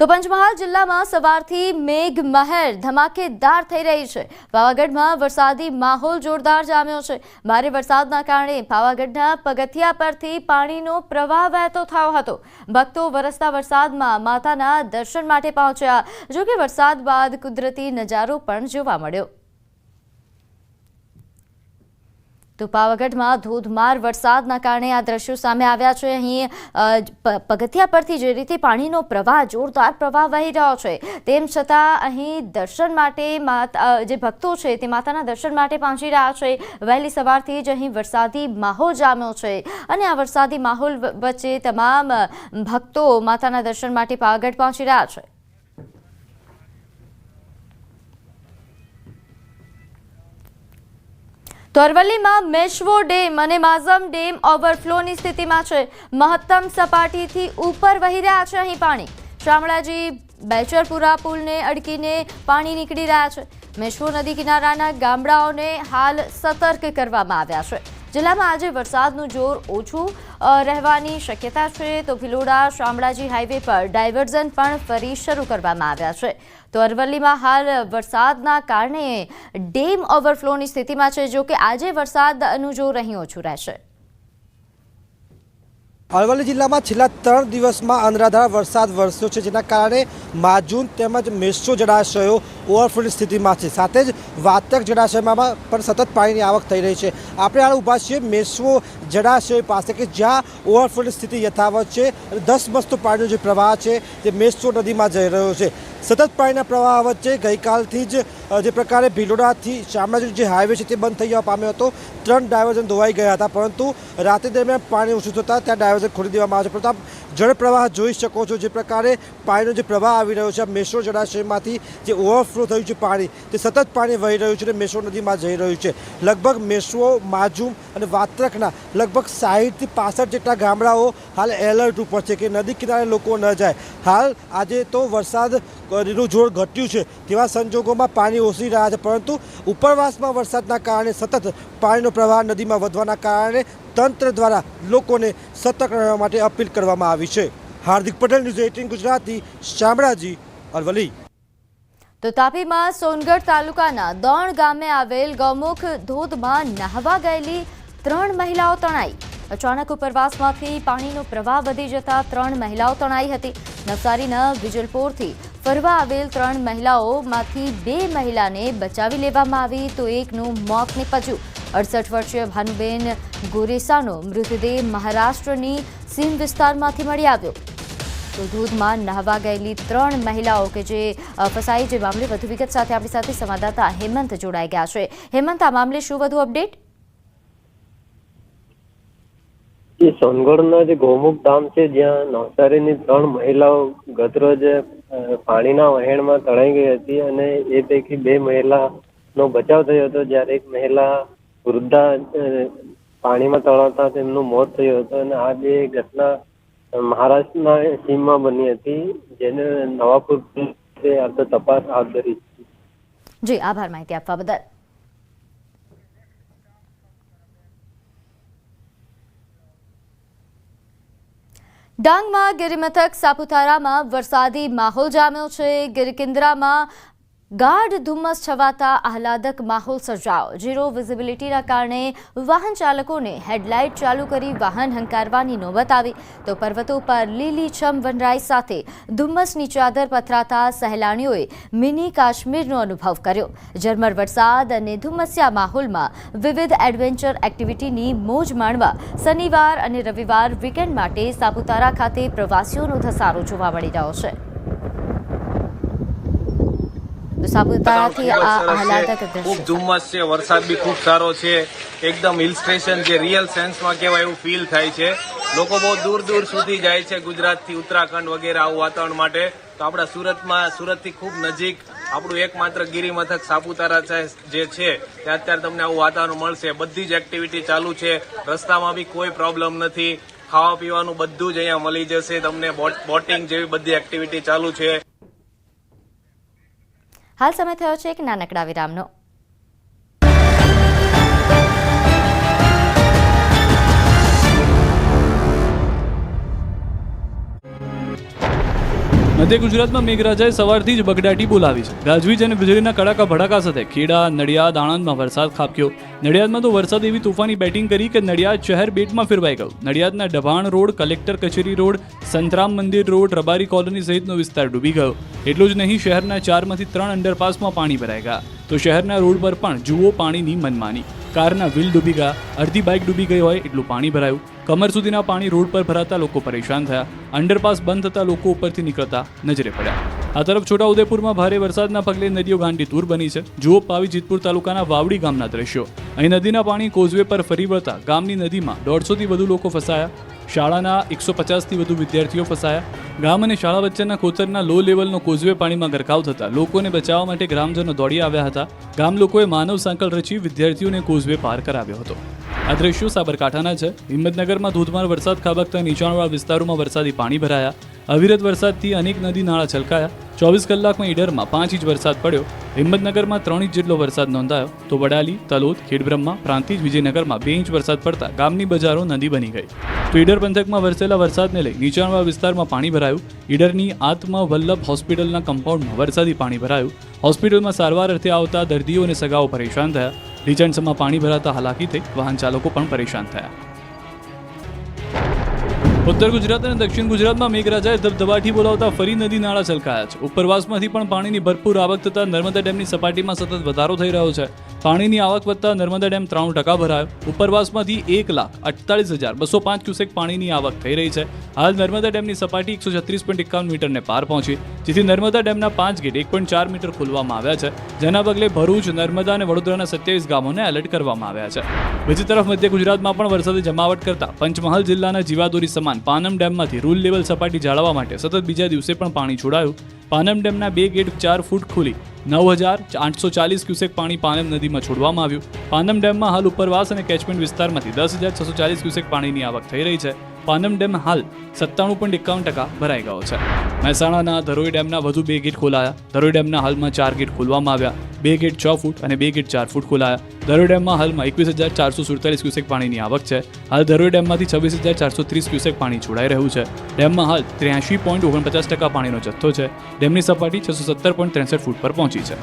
તો પંચમહાલ જિલ્લામાં સવારથી મેઘ મહેર ધમાકેદાર થઈ રહી છે. પાવાગઢમાં વરસાદી માહોલ જોરદાર જામ્યો છે. ભારે વરસાદના કારણે પાવાગઢના પગથિયા પરથી પાણીનો પ્રવાહ વહેતો થયો હતો. ભક્તો વરસતા વરસાદમાં માતાના દર્શન માટે પહોંચ્યા જો કે વરસાદ બાદ કુદરતી નજારો પણ જોવા મળ્યો. તો પાવાગઢમાં ધોધમાર વરસાદના કારણે આ દ્રશ્યો સામે આવ્યા છે. અહીં પગથિયા પરથી જે રીતે પાણીનો પ્રવાહ, જોરદાર પ્રવાહ વહી રહ્યો છે, તેમ છતાં અહીં દર્શન માટે જે ભક્તો છે, તે માતાના દર્શન માટે પહોંચી રહ્યા છે. વહેલી સવારથી જ અહીં વરસાદી માહોલ જામ્યો છે અને આ વરસાદી માહોલ વચ્ચે તમામ ભક્તો માતાના દર્શન માટે પાવાગઢ પહોંચી રહ્યા છે. અરવલ્લીમાં મેશ્વો ડેમ અને માઝમ ડેમ ઓવરફ્લોની સ્થિતિમાં છે. મહત્તમ સપાટીથી ઉપર વહી રહ્યા છે અહીં પાણી. શામળાજી બેચરપુરા પુલને અડકીને પાણી નીકળી રહ્યા છે. મેશ્વો નદી કિનારાના ગામડાઓને હાલ સતર્ક કરવામાં આવ્યા છે. જિલ્લામાં આજે વરસાદનું જોર ઓછું રહેવાની શક્યતા છે. તો ભિલોડા, શામળાજી હાઈવે પર ડાયવર્ઝન પણ ફરી શરૂ કરવામાં આવ્યા છે. તો અરવલ્લીમાં હાલ વરસાદના કારણે ડેમ ઓવરફ્લોની સ્થિતિમાં છે જો કે આજે વરસાદનું જોર અહીં ઓછું રહેશે. અરવલ્લી જિલ્લામાં છેલ્લા ત્રણ દિવસમાં અનરાધાર વરસાદ વરસ્યો છે, જેના કારણે માજૂન તેમજ મેસો જળાશયો ઓવરફ્લોની સ્થિતિમાં છે. સાથે જ વાતક જળાશયમાં પણ સતત પાણીની આવક થઈ રહી છે. આપણે હાલ ઊભા છીએ મેસો જળાશય પાસે, કે જ્યાં ઓવરફ્લોની સ્થિતિ યથાવત છે અને દસ મસ્તો પાણીનો જે પ્રવાહ છે, તે મેસો નદીમાં જઈ રહ્યો છે. સતત પાણીના પ્રવાહ વચ્ચે ગઈકાલથી જ જે પ્રકારે ભીલોડાથી શામળાજી જે હાઈવે છે તે બંધ થઈ જવા પામ્યો હતો. ત્રણ ડાયવર્ઝન ધોવાઈ ગયા હતા, પરંતુ રાત્રિ દરમિયાન પાણી ઓછું થતાં ત્યાં ડાયવર્ઝન ખોલી દેવામાં આવે છે. પરંતુ જળ પ્રવાહ જોઈ શકો છો જે પ્રકારે પાણીનો જે પ્રવાહ આવી રહ્યો છે, આ જળાશયમાંથી જે ઓવરફ્લો થયું છે પાણી, તે સતત પાણી વહી રહ્યું છે અને મેસો નદીમાં જઈ રહ્યું છે. લગભગ મેશ્વો માજુમ અને વાત્રકના લગભગ સાહીઠથી પાસઠ જેટલા ગામડાઓ હાલ એલર્ટ ઉપર છે કે નદી કિનારે લોકો ન જાય. હાલ આજે તો વરસાદનું જોર ઘટ્યું છે, તેવા સંજોગોમાં પાણી ઓસરી રહ્યા છે, પરંતુ ઉપરવાસમાં વરસાદના કારણે સતત પાણીનો પ્રવાહ નદીમાં વધવાના કારણે તંત્ર દ્વારા લોકોને સતર્ક રહેવા માટે અપીલ કરવામાં આવી છે. Hardik Patel, news eighteen Gujarati, Shamlaji, Aravalli. તો તાપીમાં સોનગઢ તાલુકાના દોણ ગામે આવેલ ગૌમુખ ધોધમાં નહાવા ગયેલી ત્રણ મહિલાઓ તણાઈ. અચાનક ઉપરવાસમાંથી પાણીનો પ્રવાહ વધી જતા ત્રણ મહિલાઓ તણાઈ હતી. નવસારીના વિજલપોરથી ફરવા આવેલ ત્રણ મહિલાઓમાંથી બે મહિલાને બચાવી લેવામાં આવી તો એકનું મોત નીપજ્યું. અડસઠ વર્ષીય ભાનુબેન ગોરેસાનો મૃતદેહ મહારાષ્ટ્રની સીમ વિસ્તારમાંથી મળી આવ્યો. તો દૂધમાં નહાવા ગયેલી ત્રણ મહિલાઓ કે જે ફસાઈ જે મામલે વધુ વિગત સાથે આપણી સાથે સંવાદદાતા હેમંત જોડાઈ ગયા છે. હેમંત, આ મામલે શું વધુ અપડેટ? એ સોનગઢના જે ગૌમુખ ધામ છે, જ્યાં નવસારીની ત્રણ મહિલાઓ ગતરોજ પાણીના વહેણમાં તણાઈ ગઈ હતી અને એ પૈકી બે મહિલાનો બચાવ થયો હતો. જ્યારે એક મહિલા વૃદ્ધા પાણીમાં તણાતા તેમનું મોત થયું હતું અને આ બે ઘટના મહારાષ્ટ્રના સીમમાં બની હતી, જેને નવાપુર આ તપાસ હાથ ધરી જી, આભાર માહિતી આપવા બદલ. ડાંગમાં ગિરિમથક સાપુતારામાં વરસાદી માહોલ જામ્યો છે. ગિરકિન્દ્રામાં ગાઢ ધુમ્મસ છવાતા આહલાદક માહોલ સર્જાયો. ઝીરો વિઝિબિલિટીના કારણે વાહન ચાલકોને હેડલાઇટ ચાલુ કરી વાહન હંકારવાની નોબત આવી. તો પર્વતો પર લીલીછમ વનરાઈ સાથે ધુમ્મસની ચાદર પથરાતા સહેલાણીઓએ મિની કાશ્મીરનો અનુભવ કર્યો. ઝરમર વરસાદ અને ધુમ્મસ્યા માહોલમાં વિવિધ એડવેન્ચર એક્ટિવિટીની મોજ માણવા શનિવાર અને રવિવાર વીકેન્ડ માટે સાપુતારા ખાતે પ્રવાસીઓનો ધસારો જોવા મળી રહ્યો છે. તો સાપુતારાથી આ આહલાદક ખૂબ ધુમ્મસ છે વરસાદ બી ખૂબ સારો છે. એકદમ હિલ સ્ટેશન જે રિયલ સેન્સમાં કહેવાય એવું ફીલ થાય છે. લોકો બહુ દૂર દૂર સુધી જાય છે ગુજરાતથી ઉત્તરાખંડ વગેરે આવું વાતાવરણ માટે. તો આપણા સુરતમાં સુરતથી ખૂબ નજીક આપણું એકમાત્ર ગિરિમથક સાપુતારા છે જે છે ત્યાં અત્યારે તમને આવું વાતાવરણ મળશે. બધી જ એક્ટિવિટી ચાલુ છે. રસ્તામાં બી કોઈ પ્રોબ્લેમ નથી. ખાવા પીવાનું બધું જ અહીંયા મળી જશે. તમને બોટ- બોટિંગ જેવી બધી એક્ટિવિટી ચાલુ છે. હાલ સમય થયો છે એક નાનકડા વિરામનો. મધ્ય ગુજરાતમાં મેઘરાજાએ સવારથી જ બગડાટી બોલાવી છે. ગાજવીજ અને વીજળીના કડાકા ભડાકા સાથે ખેડા, નડિયાદ, આણંદમાં વરસાદ ખાબક્યો. નડિયાદમાં તો વરસાદ એવી તોફાની બેટિંગ કરી કે નડિયાદ શહેર બેટમાં ફેરવાઈ ગયું. નડિયાદના ડભાણ રોડ, કલેક્ટર કચેરી રોડ, સંતરામ મંદિર રોડ, રબારી કોલોની સહિતનો વિસ્તાર ડૂબી ગયો. એટલું જ નહીં, શહેરના ચારમાંથી ત્રણ અંડરપાસમાં પાણી ભરાઈ ગયા. તો શહેરના રોડ પર પણ જુઓ પાણીની મનમાની. કારના વ્હીલ ડૂબી ગયા. અડધી બાઇક ડૂબી ગઈ હોય એટલું પાણી ભરાયું. કમર સુધીના પાણી રોડ પર ભરાતા લોકો પરેશાન થયા. અંડરપાસ બંધ થતા લોકો ઉપરથી નીકળતા નજરે પડ્યા. આ તરફ છોટાઉદેપુરમાં ભારે વરસાદના પગલે નદીઓ ગાંડી તૂર બની છે. જુઓ પાવી જીતપુર તાલુકાના વાવડી ગામના દ્રશ્યો. અહીં નદીના પાણી કોઝવે પર ફરી વળતા ગામની નદીમાં દોઢસોથી વધુ લોકો ફસાયા. શાળાના એકસો પચાસથી વધુ વિદ્યાર્થીઓ ફસાયા. ગામ અને શાળા વચ્ચેના કોતરના લો લેવલનો કોઝવે પાણીમાં ગરકાવ થતા લોકોને બચાવવા માટે ગ્રામજનો દોડી આવ્યા હતા. ગામ લોકોએ માનવ સાંકળ રચી વિદ્યાર્થીઓને કોઝવે પાર કરાવ્યો હતો. આ દ્રશ્યો સાબરકાંઠાના છે. હિંમતનગરમાં ધોધમાર વરસાદ ખાબકતા નીચાણવાળા વિસ્તારોમાં વરસાદી પાણી ભરાયા. અવિરત વરસાદથી અનેક નદી નાળા છલકાયા. ચોવીસ કલાકમાં ઈડરમાં પાંચ ઇંચ વરસાદ પડ્યો. હિંમતનગરમાં ત્રણ ઇંચ જેટલો વરસાદ નોંધાયો. તો વડાલી, તલોદ, ખેડબ્રહ્મા, પ્રાંતિજ, વિજયનગરમાં બે ઇંચ વરસાદ પડતા ગામની બજારો નદી બની ગઈ. તો ઈડર પંથકમાં વરસેલા વરસાદને લઈ નીચાણવાળા વિસ્તારમાં પાણી ભરાયું. ઈડરની આત્મા વલ્લભ હોસ્પિટલના કમ્પાઉન્ડમાં વરસાદી પાણી ભરાયું. હોસ્પિટલમાં સારવાર અર્થે આવતા દર્દીઓ અને સગાઓ પરેશાન થયા. રીચણસમાં પાણી ભરાતા હાલાકી થઈ. વાહન ચાલકો પણ પરેશાન થયા. ઉત્તર ગુજરાત અને દક્ષિણ ગુજરાતમાં મેઘરાજાએ ધબધબાટી બોલાવતા ફરી નદી નાળા છલકાયા છે. ઉપરવાસમાંથી પણ પાણીની ભરપૂર આવક થતાં નર્મદા ડેમની સપાટીમાં સતત વધારો થઈ રહ્યો છે. પાણીની આવક વધતા નર્મદા ડેમ ત્રાણું ટકા ભરાયો. ઉપરવાસમાંથી એક લાખ અડતાલીસ હજાર બસો પાંચ ક્યુસેક પાણીની આવક થઈ રહી છે. હાલ નર્મદા ડેમની સપાટી એકસો છત્રીસ પોઈન્ટ એકાવન મીટરને પાર પહોંચી. જેથી નર્મદા ડેમના પાંચ ગેટ એક પોઈન્ટ ચાર મીટર ખોલવામાં આવ્યા છે. જેના પગલે ભરૂચ, નર્મદા અને વડોદરાના સત્યાવીસ ગામોને એલર્ટ કરવામાં આવ્યા છે. બીજી તરફ મધ્ય ગુજરાતમાં પણ વરસાદે જમાવટ કરતા પંચમહાલ જિલ્લાના જીવાદોરી સમાન પાનમ ડેમમાંથી રૂલ લેવલ સપાટી જાળવવા માટે સતત બીજા દિવસે પણ પાણી છોડાયું. પાનમ ડેમના બે ગેટ ચાર ફૂટ ખુલી નવ હજાર આઠસો ચાલીસ ક્યુસેક પાણી પાનમ નદીમાં છોડવામાં આવ્યું. પાનમ ડેમમાં હાલ ઉપરવાસ અને કેચમેન્ટ વિસ્તારમાંથી દસ હજાર છસો ચાલીસ ક્યુસેક પાણીની આવક થઈ રહી છે. પાનમ ડેમ હાલ સત્તાણું પોઈન્ટ એકાવન ટકા ભરાઈ ગયો છે. મહેસાણાના ધરોઈ ડેમના વધુ બે ગેટ ખોલાયા. ધરોઈ ડેમના હાલમાં ચાર ગેટ ખોલવામાં આવ્યા. બે ગેટ છ ફૂટ અને બે ગેટ ચાર ફૂટ ખોલાયા. ધરોઈ ડેમમાં હાલમાં એકવીસ હજાર ચારસો સુડતાલીસ ક્યુસેક પાણીની આવક છે. હાલ ધરોઈ ડેમમાંથી છવ્વીસ હજાર ચારસો ત્રીસ ક્યુસેક પાણી છોડાઈ રહ્યું છે. ડેમમાં હાલ ત્ર્યાસી પોઈન્ટ ઓગણપચાસ ટકા પાણીનો જથ્થો છે. ડેમની સપાટી છસો સત્તર પોઈન્ટ ત્રેસઠ ફૂટ પર પહોંચી છે.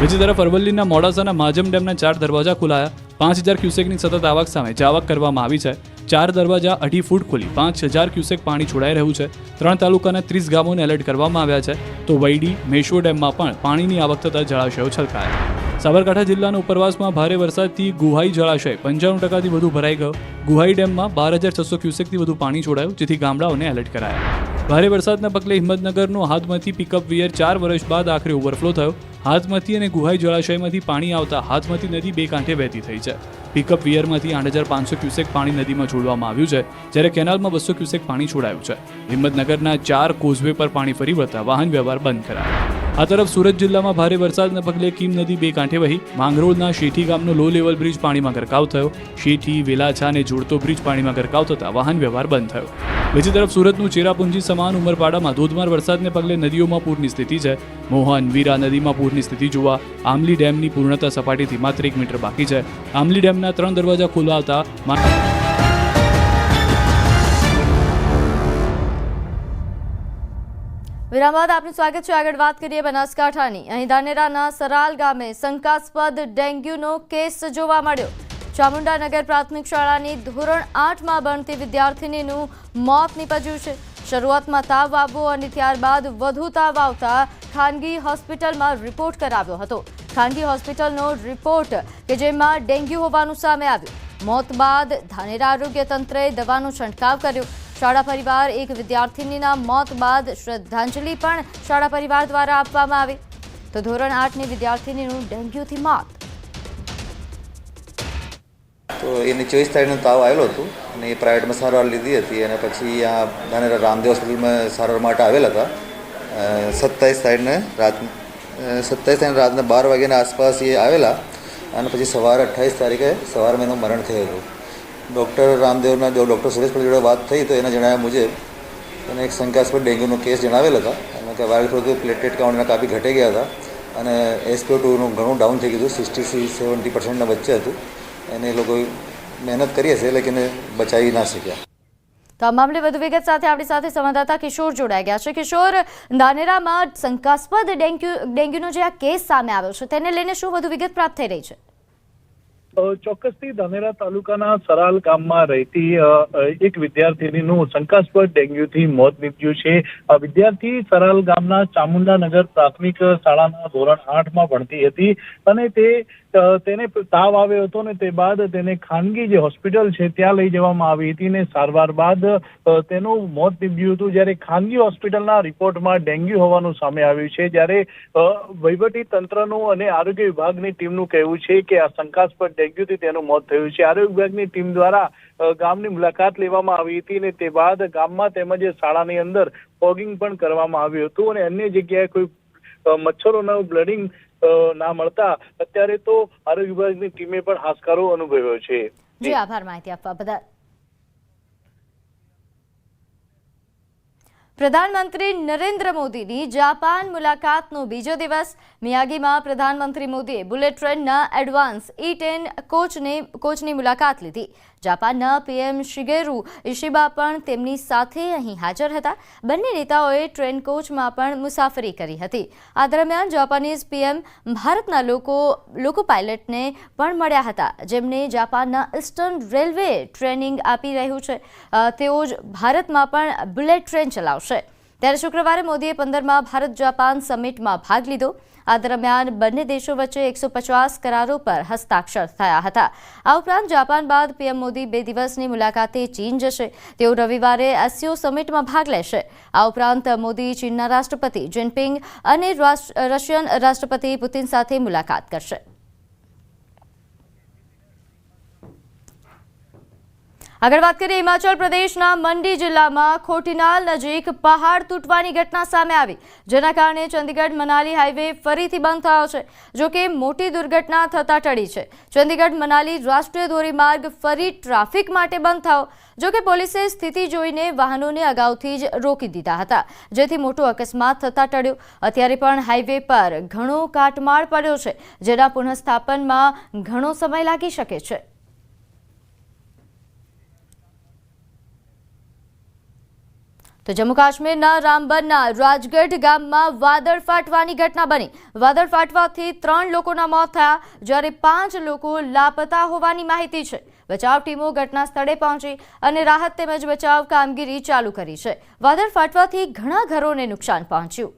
બીજી તરફ અરવલ્લીના મોડાસાના માજમ ડેમના ચાર દરવાજા ખોલાયા. પાંચ હજાર ક્યુસેકની સતત આવક સામે જાવક કરવામાં આવી છે. ચાર દરવાજા, અઢી ફૂટ ખોલી પાંચ હજાર ક્યુસેક પાણી છોડાઈ રહ્યું છે. ત્રણ તાલુકાના ત્રીસ ગામોને એલર્ટ કરવામાં આવ્યા છે. તો વૈડી, મેશો ડેમમાં પણ પાણીની આવક થતાં જળાશયો છલકાયા. સાબરકાંઠા જિલ્લાના ઉપરવાસમાં ભારે વરસાદથી ગુહાઈ જળાશય. પંચાણું ટકાથી વધુ ભરાઈ ગયો. ગુહાઈ ડેમમાં બાર હજાર છસો ક્યુસેકથી વધુ પાણી છોડાયું, જેથી ગામડાઓને એલર્ટ કરાયા. ભારે વરસાદના પગલે હિંમતનગરનો હાથમતી પિકઅપ વિયર ચાર વર્ષ બાદ આખરે ઓવરફ્લો થયો. હાથમતી અને ગુહાઈ જળાશયમાંથી પાણી આવતા હાથમતી નદી બે કાંઠે વહેતી થઈ છે. પિકઅપ વિયરમાંથી આઠ હજાર પાંચસો ક્યુસેક પાણી નદીમાં છોડવામાં આવ્યું છે, જ્યારે કેનાલમાં બસો ક્યુસેક પાણી છોડાયું છે. હિંમતનગરના ચાર કોઝવે પર પાણી ફરી વળતા વાહન વ્યવહાર બંધ કરાયો. આ તરફ સુરત જિલ્લામાં ભારે વરસાદના પગલે કીમ નદી બે કાંઠે વહી. માંગરોળના શેઠી ગામનો લો લેવલ બ્રિજ પાણીમાં ગરકાવ થયો. શેઠી વેલાછા અને જોડતો બ્રિજ પાણીમાં ગરકાવ થતા વાહન વ્યવહાર બંધ થયો. બીજી તરફ સુરતનું ચેરાપુંજી સમાન ઉમરપાડામાં ધોધમાર વરસાદને પગલે નદીઓમાં પૂરની સ્થિતિ છે. મોહન, વીરા નદીમાં પૂરની સ્થિતિ જોવા આમલી ડેમની પૂર્ણતા સપાટીથી માત્ર એક મીટર બાકી છે. આમલી ડેમના ત્રણ દરવાજા ખોલાવતા વિરામ બાદ આપનું સ્વાગત છે. આગળ વાત કરીએ બનાસકાંઠાની. અહીં ધાનેરાના સરાલ ગામે શંકાસ્પદ ડેન્ગ્યુનો કેસ જોવા મળ્યો. ચામુંડાનગર પ્રાથમિક શાળાની ધોરણ આઠમાં ભણતી વિદ્યાર્થિનીનું મોત નીપજ્યું છે. શરૂઆતમાં તાવ આવવો અને ત્યારબાદ વધુ તાવ આવતા ખાનગી હોસ્પિટલમાં રિપોર્ટ કરાવ્યો હતો. ખાનગી હોસ્પિટલનો રિપોર્ટ કે જેમાં ડેન્ગ્યુ હોવાનું સામે આવ્યું. મોત બાદ ધાનેરા આરોગ્ય તંત્રએ દવાનો છંટકાવ કર્યો. શાળા પરિવાર એક વિદ્યાર્થિનીના મોત બાદ શ્રદ્ધાંજલિ પણ શાળા પરિવાર દ્વારા આપવામાં આવી. તો ધોરણ આઠની વિદ્યાર્થિનીનું ડેન્ગ્યુથી મોત. તો એને ચોવીસ તારીખનો તાવ આવેલો હતો અને એ પ્રાઇવેટમાં સારવાર લીધી હતી અને પછી આ ધાનેરા રામદેવ હોસ્પિટલમાં સારવાર માટે આવેલા હતા. સત્તાવીસ તારીખને રાત સત્તાવીસ તારીખ રાતના બાર વાગ્યાના આસપાસ એ આવેલા અને પછી સવારે અઠ્ઠાવીસ તારીખે સવારમાં એનું મરણ થયું હતું ડૉક્ટર રામદેવના જો ડૉક્ટર સુરેશ જોડે વાત થઈ તો એના જણાવ્યા મુજબ એને એક શંકાસ્પદ ડેન્ગ્યુનો કેસ જણાવેલ હતા. અને કે વાયરલ ફ્લૂ પ્લેટલેટ કાઉન્ટના કાપી ઘટી ગયા હતા. અને એસપીઓ ટુનું ઘણું ડાઉન થઈ ગયું હતું. સિક્સટી સેવન્ટી પર્સન્ટના વચ્ચે હતું. એને એ લોકોએ મહેનત કરી હશે લેકિન એને બચાવી ના શક્યા. તો આ મામલે વધુ વિગત સાથે આપણી સાથે સંવાદદાતા કિશોર જોડાઈ ગયા છે. કિશોર નાનેરામાં શંકાસ્પદ ડેન્ગ્યુ ડેન્ગ્યુનો જે આ કેસ સામે આવ્યો છે, તેને લઈને શું વધુ વિગત પ્રાપ્ત થઈ રહી છે? ચોક્કસથી ધાનેરા તાલુકાના સરાલ ગામમાં રહેતી એક વિદ્યાર્થીનીનું શંકાસ્પદ ડેન્ગ્યુથી મોત નીપજ્યું છે. વિદ્યાર્થી સરાલ ગામના ચામુંડાનગર પ્રાથમિક શાળાના ધોરણ આઠમાં ભણતી હતી અને તે તેને તાવ આવ્યો હતો ને તે બાદ તેને ખાનગી જે હોસ્પિટલ છે ત્યાં લઈ જવામાં આવી હતી ને સારવાર બાદ તેનું મોત નીપજ્યું હતું. જ્યારે ખાનગી હોસ્પિટલના રિપોર્ટમાં ડેન્ગ્યુ હોવાનું સામે આવ્યું છે, જ્યારે વહીવટી તંત્રનું અને આરોગ્ય વિભાગની ટીમનું કહેવું છે કે આ શંકાસ્પદ ડેન્ગ્યુથી તેનું મોત થયું છે. આરોગ્ય વિભાગની ટીમ દ્વારા ગામની મુલાકાત લેવામાં આવી હતી અને તે બાદ ગામમાં તેમજ શાળાની અંદર ફોગિંગ પણ કરવામાં આવ્યું હતું અને અન્ય જગ્યાએ કોઈ મચ્છરોનું બ્લડિંગ ના મળતા અત્યારે તો આરોગ્ય વિભાગની ટીમે પણ હાશકારો અનુભવ્યો છે. જી, આભાર માહિતી આપવા બદલ. પ્રધાનમંત્રી નરેન્દ્ર મોદીની જાપાન મુલાકાતનો બીજો દિવસ. મિયાગીમાં પ્રધાનમંત્રી મોદીએ બુલેટ ટ્રેનના એડવાન્સ ઈ ટેન કોચને, કોચની મુલાકાત લીધી. જાપાનના પીએમ શિગેરુ ઇશિબા પણ તેમની સાથે અહીં હાજર હતા. બંને નેતાઓએ ટ્રેન કોચમાં પણ મુસાફરી કરી હતી. આ દરમિયાન જાપાનીઝ પીએમ ભારતના લોકો લોકો પાયલટને પણ મળ્યા હતા. જેમને જાપાનના ઇસ્ટર્ન રેલવે ટ્રેનિંગ આપી રહ્યું છે. તેઓ જ ભારતમાં પણ બુલેટ ટ્રેન ચલાવશે. ત્યારે શુક્રવારે મોદીએ પંદરમાં ભારત જાપાન સમિટમાં ભાગ લીધો. આ દરમિયાન બંને દેશો વચ્ચે એકસો પચાસ કરારો પર હસ્તાક્ષર થયા હતા. આ ઉપરાંત જાપાન બાદ પીએમ મોદી બે દિવસની મુલાકાતે ચીન જશે. તેઓ રવિવારે એસસીઓ સમિટમાં ભાગ લેશે. આ ઉપરાંત મોદી ચીનના રાષ્ટ્રપતિ જિનપિંગ અને રશિયન રાષ્ટ્રપતિ પુતિન સાથે મુલાકાત કરશે. આગળ વાત કરીએ હિમાચલ પ્રદેશના મંડી જિલ્લામાં ખોટીનાલ નજીક પહાડ તૂટવાની ઘટના સામે આવી, જેના કારણે ચંદીગઢ મનાલી હાઈવે ફરીથી બંધ થયો છે જોકે મોટી દુર્ઘટના થતા ટળી છે. ચંદીગઢ મનાલી રાષ્ટ્રીય ધોરીમાર્ગ ફરી ટ્રાફિક માટે બંધ થયો જોકે પોલીસે સ્થિતિ જોઈને વાહનોને અગાઉથી જ રોકી દીધા હતા, જેથી મોટો અકસ્માત થતા ટળ્યો. અત્યારે પણ હાઈવે પર ઘણો કાટમાળ પડ્યો છે, જેના પુનઃસ્થાપનમાં ઘણો સમય લાગી શકે છે. તો જમ્મુ કાશ્મીરના રામબનના રાજગઢ ગામમાં વાદળ ફાટવાની ઘટના બની. વાદળ ફાટવાથી ત્રણ લોકોના મોત થયા, જ્યારે પાંચ લોકો લાપતા હોવાની માહિતી છે. બચાવ ટીમો ઘટના સ્થળે પહોંચી અને રાહત તેમજ બચાવ કામગીરી ચાલુ કરી છે. વાદળ ફાટવાથી ઘણા ઘરોને નુકસાન પહોંચ્યું.